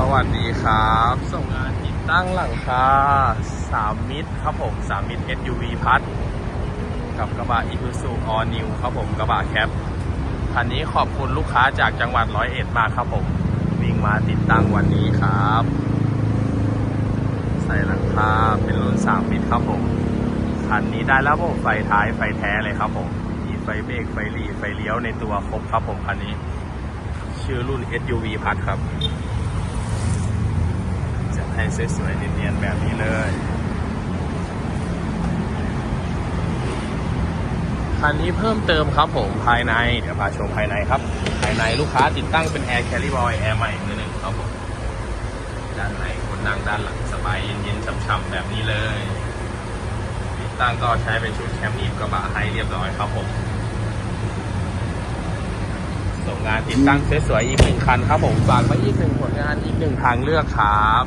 สวัสดีครับ ส่งงานติดตั้งหลังคา3มิตรครับผม3มิตร SUV พัด กับกระบะ Isuzu All New ครับผมกระบะแคปคันนี้ขอบคุณลูกค้าจากจังหวัดร้อยเอ็ดมากครับผม วิ่งมาติดตั้งวันนี้ครับ ใส่หลังคาเป็นรุ่น3มิตรครับผมคันนี้ได้แล้วผมไฟท้ายไฟแท้เลยครับผมมีไฟเบรกไฟหลีไฟเลี้ยวในตัวครบครับผมคันนี้ ชื่อรุ่น SUV พัดครับ สวยๆเนียนๆแบบนี้เลยคันนี้เพิ่มเติมครับผมภายใน เดี๋ยวพาชมภายในครับ ภายในลูกค้าติดตั้งเป็น Air Carry Boy Air ใหม่มือหนึ่งครับผมด้านในคนนั่งด้านหลังสบายเย็นๆช่ำๆแบบนี้เลย ติดตั้งก็ใช้เป็นชุดแคมป์อีฟกระบะให้เรียบร้อยครับผมส่งงานติดตั้งสวยๆอีกหนึ่งคันครับผมฝากไว้อีกหนึ่งผลงานอีกหนึ่งทางเลือกครับ